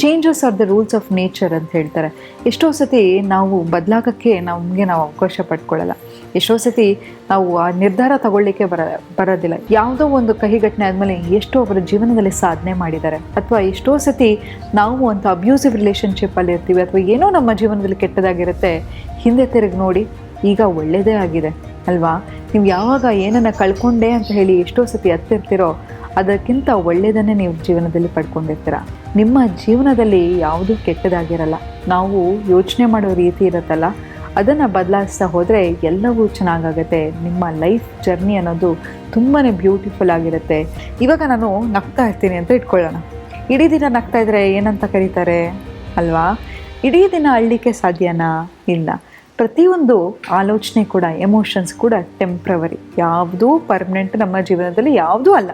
Changes are the rules of nature ಅಂತ ಹೇಳ್ತಾರೆ. ಎಷ್ಟೋ ಸತಿ ನಾವು ಬದಲಾಗಕ್ಕೆ ನಮಗೆ ನಾವು ಅವಕಾಶ ಪಡ್ಕೊಳ್ಳಲ್ಲ. ಎಷ್ಟೋ ಸತಿ ನಾವು ಆ ನಿರ್ಧಾರ ತಗೊಳ್ಳಿಕ್ಕೆ ಬರ, ಬರೋದಿಲ್ಲ. ಯಾವುದೋ ಒಂದು ಕಹಿ ಘಟನೆ ಆದಮೇಲೆ ಎಷ್ಟೋ ಅವರ ಜೀವನದಲ್ಲಿ ಸಾಧನೆ ಮಾಡಿದ್ದಾರೆ. ಅಥವಾ ಎಷ್ಟೋ ಸತಿ ನಾವು ಅಂತ ಅಬ್ಯೂಸಿವ್ ರಿಲೇಷನ್ಶಿಪ್ಪಲ್ಲಿ ಇರ್ತೀವಿ, ಅಥವಾ ಏನೋ ನಮ್ಮ ಜೀವನದಲ್ಲಿ ಕೆಟ್ಟದಾಗಿರುತ್ತೆ, ಹಿಂದೆ ತಿರುಗಿ ನೋಡಿ, ಈಗ ಒಳ್ಳೆಯದೇ ಆಗಿದೆ, ಅಲ್ವಾ? ನೀವು ಯಾವಾಗ ಏನನ್ನು ಕಳ್ಕೊಂಡೆ ಅಂತ ಹೇಳಿ ಎಷ್ಟೋ ಸತಿ ಹತ್ತಿರ್ತೀರೋ ಅದಕ್ಕಿಂತ ಒಳ್ಳೆಯದನ್ನೇ ನೀವು ಜೀವನದಲ್ಲಿ ಪಡ್ಕೊಂಡಿರ್ತೀರ? ನಿಮ್ಮ ಜೀವನದಲ್ಲಿ ಯಾವುದೂ ಕೆಟ್ಟದಾಗಿರಲ್ಲ. ನಾವು ಯೋಚನೆ ಮಾಡೋ ರೀತಿ ಇರುತ್ತಲ್ಲ. ಅದನ್ನು ಬದಲಾಯಿಸ್ತಾ ಹೋದರೆ ಎಲ್ಲವೂ ಚೆನ್ನಾಗಾಗತ್ತೆ. ನಿಮ್ಮ ಲೈಫ್ ಜರ್ನಿ ಅನ್ನೋದು ತುಂಬಾ ಬ್ಯೂಟಿಫುಲ್ ಆಗಿರುತ್ತೆ. ಇವಾಗ ನಾನು ನಗ್ತಾ ಇರ್ತೀನಿ ಅಂತ ಇಟ್ಕೊಳ್ಳೋಣ. ಇಡೀ ದಿನ ನಗ್ತಾ ಇದ್ರೆ ಏನಂತ ಕರೀತಾರೆ? ಅಲ್ವಾ? ಇಡೀ ದಿನ ಅಳ್ಳಿಕೆ ಸಾಧ್ಯನಾ? ಇಲ್ಲ. ಪ್ರತಿಯೊಂದು ಆಲೋಚನೆ ಕೂಡ ಎಮೋಷನ್ಸ್ ಕೂಡ ಟೆಂಪ್ರವರಿ ಯಾವುದೂ ಪರ್ಮನೆಂಟ್ ನಮ್ಮ ಜೀವನದಲ್ಲಿ ಯಾವುದೂ ಅಲ್ಲ.